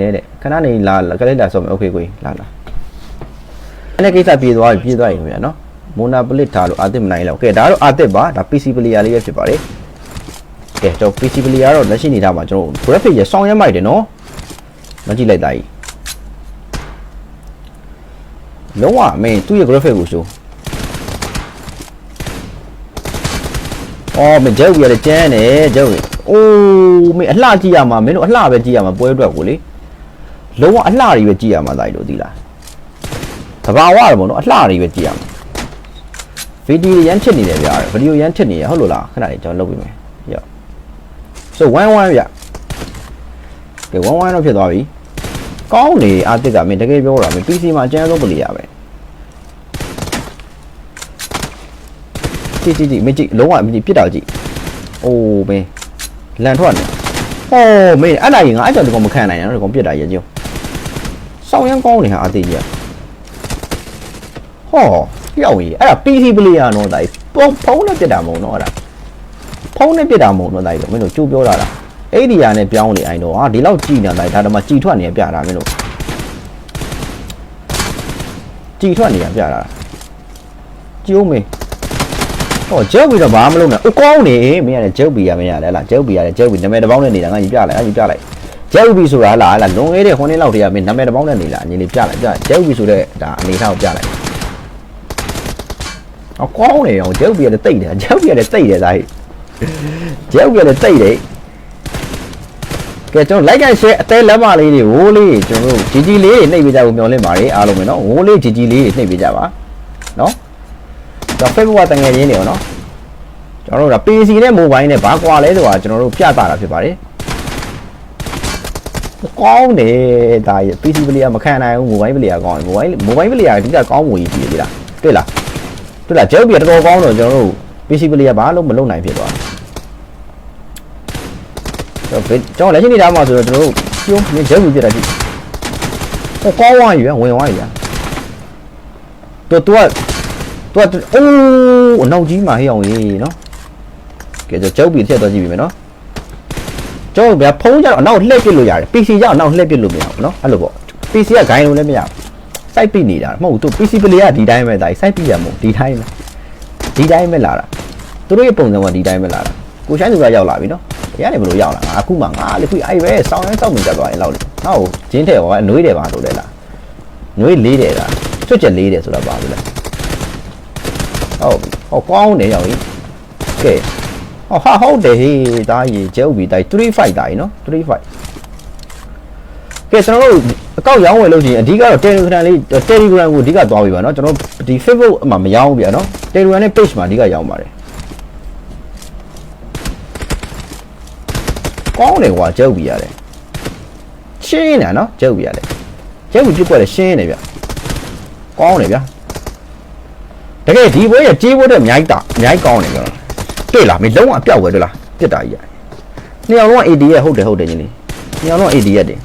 နေတဲ့ခဏနေလာကလေးလာဆိုမယ်โอเคကိုကြီးလာလာအဲ့ဒီကိစ္စပြေးသွားပြီပြေးသွားပြီခင်ဗျာနော်မိုနာပလစ်ထားလို့အာတစ်မနိုင်လောက်ကဲဒါကတော့အာတစ်ပါဒါ PC player လေးပဲဖြစ်ပါတယ်ကဲကျွန်တော် PC player တော့လက်ရှိနေတာမှာကျွန်တော် graphic ရစောင်းရမ်းမိုက်တယ်နော်မကြည့်လိုက်တာကြီးလုံးဝအမင်းသူ့ရဲ့ graphic ကို show အော်မင်းဂျောက်ကြီးရတယ်ကျန်းတယ်ဂျောက်ကြီးအိုးမင်းအလှကြည့်ရမှာမင်းတို့အလှပဲကြည့်ရမှာပွဲအတွက်ကိုလေ လုံးဝအလှတွေပဲကြည့်ရမှာဒါကြီးတို့သိလားတဘာဝရပေါ့နော်အလှတွေပဲကြည့်ရမှာဗီဒီယိုရမ်းထစ်နေတယ်ဗျာဗီဒီယိုရမ်းထစ်နေရဟုတ်လို့လားခဏလေးကျွန်တော်လုပ်ပေးမယ်ရော so 1 1ဗျကဲ1 1တော့ဖြစ်သွားပြီကောင်းနေအာတစ်ကမင်းတကယ်ပြောတာမင်း PC မှာအကျန်းဆုံးပလီရပဲကြည့်ကြည့်ကြည့်မကြည့်လုံးဝမကြည့်ပြစ်တာကြည့်အိုးမင်းလန်ထွက်နေဟောမင်းအဲ့ဒါကြီးငါအဲ့ကြောင့်ဒီကောင်မခံနိုင်ရတော့ဒီကောင်ပြစ်တာရကြည့် စောင်းရမ်းကောင်းနေဟာအာတစ်ကြီးဟောပြောင်းကြီးအဲ့ဒါ PC ပလီရတော့ဒါဖုန်းဖုန်းနဲ့ပြစ်တာမဟုတ်တော့အဲ့ဒါဖုန်းနဲ့ပြစ်တာမဟုတ်တော့တိုက်တော့မင်းတို့ကြိုးပြောတာလားအဲ့ဒီယာနဲ့ပြောင်းနေအိုင်တော့ဟာဒီလောက်ကြည်နေတာတိုက်ဒါတော့မှကြည်ထွက်နေရပြတာမင်းတို့ကြည်ထွက်နေရပြတာကြိုးမင်းဟောဂျောက်ပြီးတော့ဘာမှမလုပ်နဲ့အကောင်းနေမင်းရတယ်ဂျောက်ပြီးရမင်းရတယ်လားဂျောက်ပြီးရတယ်ဂျောက်ပြီးနာမည်တစ်ပေါင်းနဲ့နေတာငါကြီးပြလိုက်ငါကြီးပြလိုက် ကျဲဥပီဆိုတာလားလားလွန်ခဲ့တဲ့ဟိုနေ့လောက်တည်းကမင်းနာမည်တပေါင်းနဲ့နေလားအညီလေးပြလိုက်ပြကျဲဥပီဆိုတဲ့ဒါအနေထားကိုပြလိုက်အကောင်းနေအောင်ကျဲဥပီကလည်းတိတ်တယ်ကျဲဥပီကလည်းတိတ်တယ်သားဟိကျဲဥပီကလည်းတိတ်တယ်ကဲကျွန်တော် like and share အသေးလမ်းမလေးတွေဝိုးလေးကျွန်တော်တို့ဂျီဂျီလေးတွေနှိပ်ပေးကြဖို့မျှော်လင့်ပါတယ်အားလုံးပဲနော်ဝိုးလေးဂျီဂျီလေးတွေနှိပ်ပေးကြပါနော်ကျွန်တော် Facebook တငယ်ချင်းတွေရောနော်ကျွန်တော်တို့ဒါ PC နဲ့ mobile နဲ့ဘာကွာလဲဆိုတာကျွန်တော်တို့ပြတာတာဖြစ်ပါတယ် ကောင်းတယ်ဒါရ PC player မခံနိုင်ဘူး mobile player ကောင်းတယ် mobile mobile player အဓိကကောင်းမှုကြီးပြည်ပြီလားတွေ့လားတွေ့လားကျဲဥပြတော်တော်ကောင်းတော့ကျွန်တော်တို့ PC player ဘာလို့မလုပ်နိုင်ဖြစ်သွားလဲကျွန်တော်လက်ရှိနေတာမှာဆိုတော့ကျွန်တော်တို့ပြုံးနေဂျက်ဘူးပြတာကြည့်ဟိုကောင်းသွားပြီဗျဝင်သွားပြီဗျတော့ तू က तू ကအိုးအနောက်ကြီးမှာဟေးအောင်ကြီးနော်ကဲကျွန်တော်ဂျက်ဘူးထည့်သွားကြည့်ပြီမယ်နော် ကျွန်တော်ဗျဖုန်းကြတော့အနောက်လှည့်ပစ်လို့ရတယ် PC ကြတော့အနောက်လှည့်ပစ်လို့မရဘူးနော်အဲ့လိုပေါ့ PC ကဂိုင်းလုံးလည်းမရဘူးစိုက်ပစ်နေတာမဟုတ်ဘူး तू PC player ကဒီတိုင်းပဲဒါစိုက်ပစ်ရမို့ဒီတိုင်းပဲဒီတိုင်းပဲလာတာသူတို့ရဲ့ပုံစံကဒီတိုင်းပဲလာတာကိုရှိုင်းသူကရောက်လာပြီနော်ရရတယ်ဘယ်လိုရောက်လာငါအခုမှငါလေခွအဲ့ပဲစောင်းရဲစောက်နေကြသွားရင်လောက်လေငါ့ကိုဂျင်းထဲဟောအနွေးတယ်ပါလို့လေလားနွေးလေးတယ်လားချွတ်ချက်လေးတယ်ဆိုတာပါဘူးလားဟုတ်ဟောကောင်းနေရောက်ကြီးကဲ ဟောဟာဟုတ်တယ်ဟေးဒါရေကျုပ်ပြီးတိုင်း35တိုင်းနော်35ကဲကျွန်တော်တို့အကောက်ရောင်းဝယ်လို့ရှိရင်အဓိကတော့ Telegram လေး Telegram ကိုအဓိကသွားပြီပါနော်ကျွန်တော်ဒီ Facebook အမှမရောင်းဘူးဗျာနော် Telegram နဲ့ page မှာအဓိကရောင်းပါတယ်ကောင်းတယ်ကွာကျုပ်ပြီးရတယ်ရှင်းတာနော်ကျုပ်ပြီးရတယ်ကျုပ်ပြီးပြစ်ွက်တယ်ရှင်းတယ်ဗျာကောင်းတယ်ဗျာတကယ်ဒီဘွဲရကြေးဘွဲတော့အများကြီးတာအများကြီးကောင်းတယ်ကျွန်တော် တွေ့လားမင်းလုံးဝအပြောက်ပဲတွေ့လားပြစ်တာကြီးရနှစ်ယောက်လုံး AD ရဲ့ဟုတ်တယ်ဟုတ်တယ်ညီလေးနှစ်ယောက်လုံး AD ရဲ့တယ်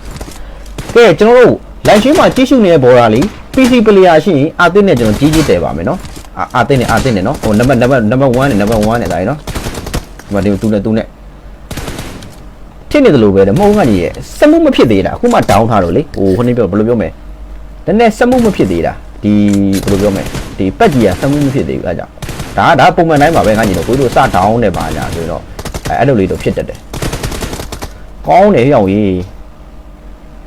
ကဲကျွန်တော်တို့ live stream မှာကြည့်ရှုနေတဲ့ဘော်ရာလေး PC player ရှိရင်အာတစ်နဲ့ကျွန်တော်ကြီးကြီးတယ်ပါမယ်နော်အာအာတစ်နဲ့အာတစ်နဲ့နော်ဟိုနံပါတ်နံပါတ်နံပါတ်1နဲ့နံပါတ်1နဲ့ဒါရနော်ဒီမှာဒီတူနဲ့တူနဲ့ဖြစ်နေတယ်လို့ပဲတဲ့မဟုတ်ငါကြီးရဲ့စက်မှုမဖြစ်သေးတာအခုမှ down ထားတော့လေဟိုခဏပြောဘယ်လိုပြောမလဲနည်းနည်းစက်မှုမဖြစ်သေးတာဒီဘယ်လိုပြောမလဲဒီပက်ကြီးကစက်မှုမဖြစ်သေးဘူးအဲကြောင့် ဒါကဒါပုံမှန်တိုင်းပါပဲငါကြီးတော့ကိုတို့စ down နဲ့ပါညာဆိုတော့အဲအဲ့လိုလေးတော့ဖြစ်တတ်တယ်ကောင်းတယ်ဟေ့အောင်ကြီး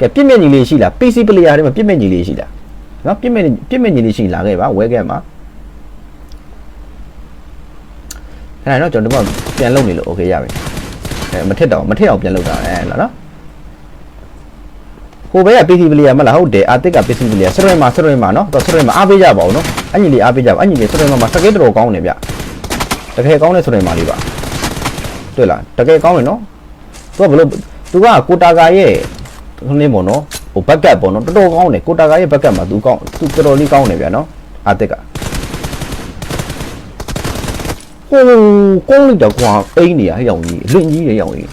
ကဲပြစ်မဲ့ညီလေးရှိလား PC player တွေမှာပြစ်မဲ့ညီလေးရှိလားနော်ပြစ်မဲ့ပြစ်မဲ့ညီလေးရှိလာခဲ့ပါဝဲခဲ့မှာအဲ့ဒါတော့ကျွန်တော်တို့ပြန်လုပ်နေလို့ okay ရပြီအဲမထက်တော့မထက်အောင်ပြန်လုပ်တာအဲလားနော် ဟိုဘက်က PC player မလားဟုတ်တယ်အာတစ်က PC player စရွဲမှာစရွဲမှာနော်တော့စရွဲမှာအားပေးကြပါဦးနော်အညီလေးအားပေးကြပါအညီလေးစရွဲမှာမှာစကေးတော်ကောင်းနေဗျတကယ်ကောင်းတဲ့စရွဲမှာလေးပါတွေ့လားတကယ်ကောင်းတယ်နော်သူကဘလို့သူကကိုတာကာရဲ့ခင်းပေါ့နော်ဟိုဘက်ကတ်ပေါ့နော်တော်တော်ကောင်းတယ်ကိုတာကာရဲ့ဘက်ကတ်မှာသူကောင်းသူတော်တော်လေးကောင်းတယ်ဗျာနော်အာတက်ကဟိုကောင်းလိုက်တော့ကွာအိန်းနေရဟဲ့ရောင်ကြီးအလင်းကြီးရရောင်ကြီး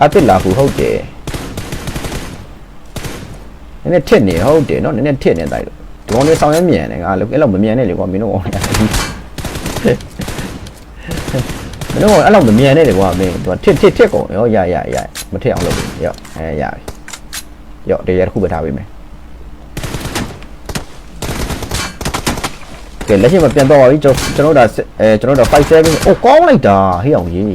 အာတက်လာဘူးဟုတ်တယ် နည်းနည်းထစ်နေဟုတ်တယ်နော်နည်းနည်းထစ်နေတိုင်းလို့ဒီကောင်လေးဆောင်ရမြန်တယ်ငါလည်းအဲ့လောက်မမြန်နဲ့လေကွာမင်းတို့ကောင်လေးမင်းတို့အဲ့လောက်မမြန်နဲ့လေကွာမင်းသူကထစ်ထစ်ထစ်ကုန်ရောရရရမထစ်အောင်လုပ်ပြီရောအဲရပြီရော့တရားတစ်ခုပဲထားပေးမယ်ကဲလက်ရှိမှာပြန်တော့ပါပြီကျွန်တော်ကျွန်တော်တို့ဒါအဲကျွန်တော်တို့57အိုးကောင်းလိုက်တာဟေးအောင်ကြီး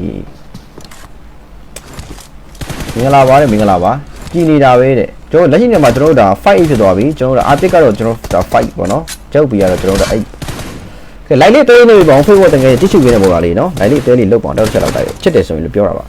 မင်္ဂလာပါတဲ့မင်္ဂလာပါကြည်နေတာပဲတဲ့ ကျွန်တော်လက်ရှိနေမှာကျွန်တော်တို့ဒါ5ဖြစ်သွားပြီကျွန်တော်တို့အာတစ်ကတော့ကျွန်တော်ဒါ5ပေါ့နော်ကြောက်ပြီးရတော့ကျွန်တော်တို့8ကဲလိုက်လေးသေးနေပြီပေါ့ဖေးဖို့တကယ်တိကျပြနေပုံလားလေနော်လိုက်လေးသေးလေးလုတ်ပေါ့တော့ချက်တော့တိုက်ချစ်တယ်ဆိုရင်လည်းပြောတာပါ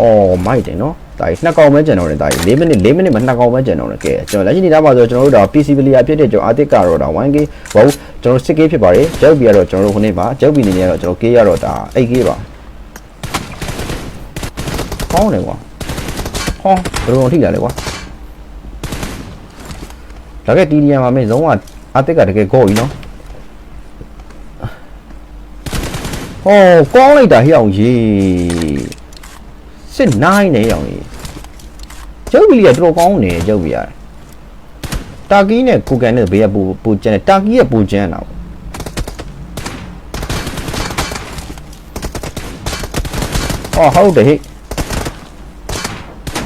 အော်မိုက်တယ်နော်ဒါကြီးနှစ်ကောင်ပဲကျန်တော့တယ်ဒါကြီး4မိနစ်4မိနစ်မှနှစ်ကောင်ပဲကျန်တော့တယ်ကဲကျွန်တော်လက်ရှိနေတာမှာဆိုကျွန်တော်တို့ဒါ PC player ဖြစ်တဲ့ကျွန်တော်အာတစ်ကတော့ဒါ 1K ဘာလို့ကျွန်တော် 6K ဖြစ်ပါတယ်ကြောက်ပြီးရတော့ကျွန်တော်တို့ခုနေ့ပါကြောက်ပြီးနေနေရတော့ကျွန်တော် K ရတော့ဒါ 8K ပါ ကောင်းတယ်ကွာဟောဘယ်လိုထိလာလဲကွာဒါက TDM မှာမင်းလုံးဝအာတစ်ကတကယ်ကောကြီးနော်ဟောကောင်းလိုက်တာဟိအောင်ရေးစစ်နိုင်နေအောင်ကြီးကျုပ်ကြီးကတော်တော်ကောင်းနေကျုပ်ကြီးရတယ်တာကီနဲ့ကိုကန်နဲ့ဘေးကပူပူကျန်တယ်တာကီကပူကျန်တာပေါ့ဟောဟုတ်တယ်ဟိ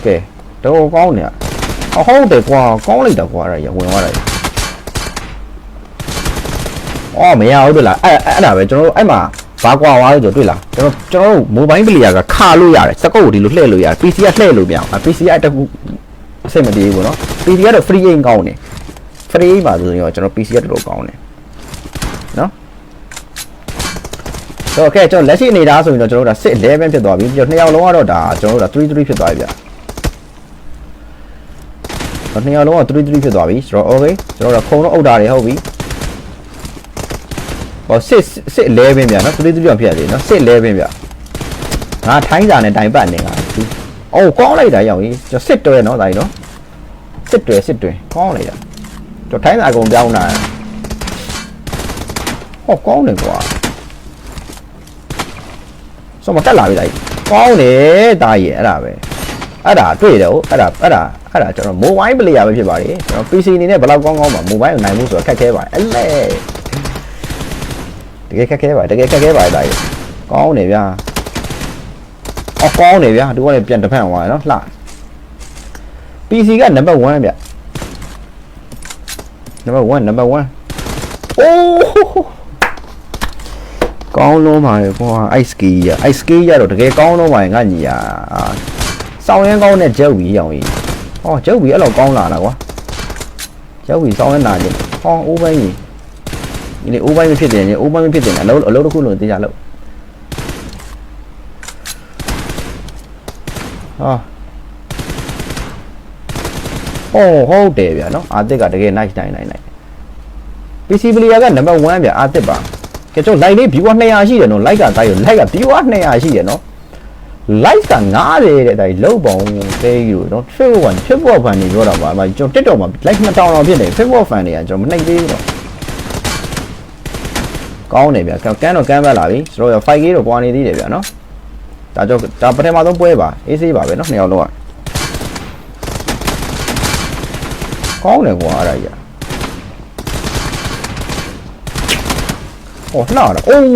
ကဲတော်ကောင်းနေအဟုတ်တယ်ကွာကောင်းလိုက်တာကွာအဲ့ရဝင်သွားတယ်အော်မရဘူးတွေ့လားအဲ့အဲ့ဒါပဲကျွန်တော်တို့အဲ့မှာဘာကွာသွားလို့ဆိုတွေ့လားကျွန်တော်ကျွန်တော်တို့ mobile player ကခါလို့ရတယ်စကုတ်ကိုဒီလိုလှည့်လို့ရတယ် PC ကလှည့်လို့မရအောင် PC ကတကူအဆင်မပြေဘူးပေါ့နော် PC ကတော့ free game ကောင်းတယ် free game ပါဆိုရင်တော့ကျွန်တော် PC ကတော်တော်ကောင်းတယ်နော်တော့ကဲကျွန်တော်လက်ရှိအနေထားဆိုရင်တော့ကျွန်တော်တို့ဒါ6 11ဖြစ်သွားပြီပြီးတော့နှစ်ယောက်လုံးကတော့ဒါကျွန်တော်တို့ဒါ3 3ဖြစ်သွားပြီဗျ တော့နှစ်ယောက်လုံးက3 3ဖြစ်သွားပြီဆိုတော့ okay ကျွန်တော်တို့ခုံတော့အုပ်တာတွေဟုတ်ပြီဟော6 6 11ဗျာနော်3 3ကြောင်ဖြစ်ရတယ်နော်6 11ဗျငါထိုင်းစာနဲ့တိုင်ပတ်နေငါအော်ကောင်းလိုက်တာရောက်ကြီးကျွန်တော်စစ်တွဲနော်ဒါကြီးနော်စစ်တွဲစစ်တွဲကောင်းလိုက်တာကျွန်တော်ထိုင်းစာအကုန်ပြောင်းတာဟောကောင်းတယ်ကွာဆိုမတက်လာပြီလားကောင်းတယ်ဒါကြီးအဲ့ဒါပဲ အဲ့ဒါတွေ့တယ်ဟုတ်အဲ့ဒါအဲ့ဒါအဲ့ဒါကျွန်တော် mobile player ပဲဖြစ်ပါတယ်ကျွန်တော် PC အနေနဲ့ဘယ်လောက်ကောင်းကောင်းပါ mobile ကိုနိုင်မှုဆိုတော့ခက်ခဲပါတယ်အဲ့လေတကယ်ခက်ခဲပါတကယ်ခက်ခဲပါဒါကြီးကောင်းတယ်ဗျာအော်ကောင်းတယ်ဗျာဒီကလည်းပြန်တစ်ဖက်သွားရနော်လှ PC ကနံပါတ်1ဗျနံပါတ်1နံပါတ်1အိုးကောင်းလုံးပါလေကွာအိုက်စကီရအိုက်စကီရတော့တကယ်ကောင်းလုံးပါငါညီယာ စောင်းရမ်းကောင်းတဲ့ဂျုပ်ကြီးရောင်ကြီးဟောဂျုပ်ကြီးအဲ့လောက်ကောင်းလာတာကွာဂျုပ်ကြီးစောင်းရမ်းလာခြင်းဟောအိုးပိုင်းကြီးဒီလေအိုးပိုင်းမဖြစ်တယ်ညအိုးပိုင်းမဖြစ်တယ်အလုံးအလုံးတစ်ခုလုံးတေးကြလို့ဟာဟောဟုတ်တယ်ဗျာနော်အာတစ်ကတကယ် nice တိုင်းနိုင်နိုင် PC player ကနံပါတ်1ဗျာအာတစ်ပါကဲကျွန်တော် like လေး viewer 200ရှိတယ်နော် like ကတိုင်းရ like က viewer 200ရှိတယ်နော် like က90တဲ့တိုင်းလောက်ပေါင်းသေးယူနော် Facebook 1 Facebook fan တွေပြောတာပါအမကျွန်တော် TikTok မှာ like 2000လောက်ဖြစ်နေ Facebook fan တွေကကျွန်တော်မနှိပ်သေးဘူးတော့ကောင်းတယ်ဗျာကန်းတော့ကန်းပဲလာပြီကျွန်တော်ရ 5K တော့ပွားနေသေးတယ်ဗျာနော်ဒါကြောင့်ဒါပထမဆုံးပွဲပါအေးဆေးပါပဲနော်နှစ်ယောက်လုံးကကောင်းတယ်ကွာအဲ့ဒါကြီးဟောလှတာအိုး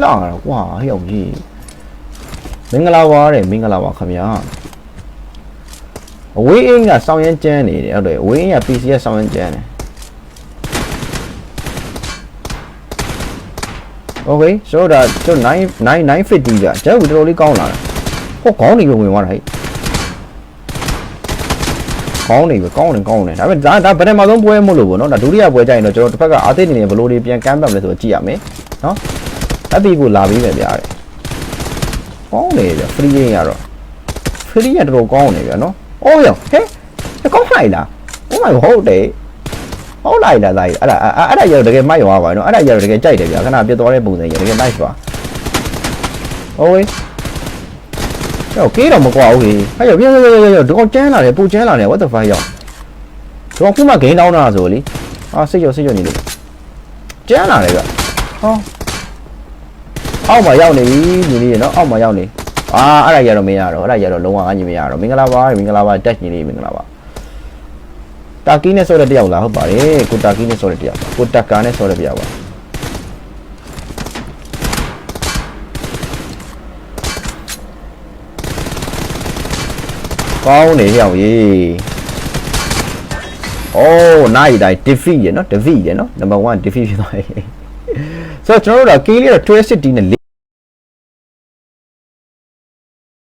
လှတာကွာဟဲ့အောင်ကြီး မင်္ဂလာပါတဲ့မင်္ဂလာပါခင်ဗျာအဝေးအင်းကဆောင်းရမ်းကျန်းနေတယ်ဟုတ်တယ်အဝေးအင်းက PC ကဆောင်းရမ်းကျန်းတယ် Okay ဆိုတော့ကျွန်တော်9 950ကြာကျွန်တော်တော်တော်လေးကောင်းလာတယ်ဟောခေါင်းနေပဲဝင်သွားတာဟဲ့ကောင်းနေပဲကောင်းနေကောင်းနေဒါပေမဲ့ဒါဒါဗတမဆုံးပွဲမို့လို့ပေါ့နော်ဒါဒုတိယပွဲကြရင်တော့ကျွန်တော်တစ်ဖက်ကအာသစ်နေနေဘလို့တွေပြန်ကမ်းပတ်မလဲဆိုတော့ကြည့်ရမယ်နော်အပီကိုလာပြီးပဲဗျာတဲ့ ကောင်းနေဗျာ free ရင်းရတော့ free ရတော်တော်ကောင်းနေဗျာနော်အော်ရောဟဲ့ကောင်းလိုက်လား oh my god ဟုတ်တယ်ဟုတ်လိုက်လားဒါကြီးအဲ့ဒါအဲ့ဒါရတော့တကယ်မိုက်သွားပါနော်အဲ့ဒါရတော့တကယ်ကြိုက်တယ်ဗျာခဏပြတ်သွားတဲ့ပုံစံရတကယ် nice ပါဟုတ်ဝေးဟဲ့ကေးတော့မကွာဘူးဟေးဟဲ့ရပြန်ရရရတော့ကျန်းလာတယ်ပူကျန်းလာတယ် what the fuck ရောက်တော့ခုမှဂိမ်းတောင်းတာဆိုလေအာစိတ်ရောစိတ်ရောနေလို့ကျန်းလာတယ်ဗျဟော အောက်မှာရောက်နေပြီညီလေးနော်အောက်မှာရောက်နေအာအဲ့ဒါရတော့မရတော့အဲ့ဒါရတော့လုံးဝအညီမရတော့မင်္ဂလာပါမင်္ဂလာပါတက်ညီလေးမင်္ဂလာပါတာကီနဲ့ဆိုတဲ့တယောက်လားဟုတ်ပါတယ်ကိုတာကီနဲ့ဆိုတဲ့တယောက်ပါကိုတက်ကာနဲ့ဆိုတဲ့တယောက်ပါကောင်းတယ်ဟျောင်ရေးအိုးနိုင်တိုင်း defeat ရနော် defeat ရနော် number 1 defeat ဖြစ်သွားပြီဆိုတော့ကျွန်တော်တို့က key လေးတော့12 city နဲ့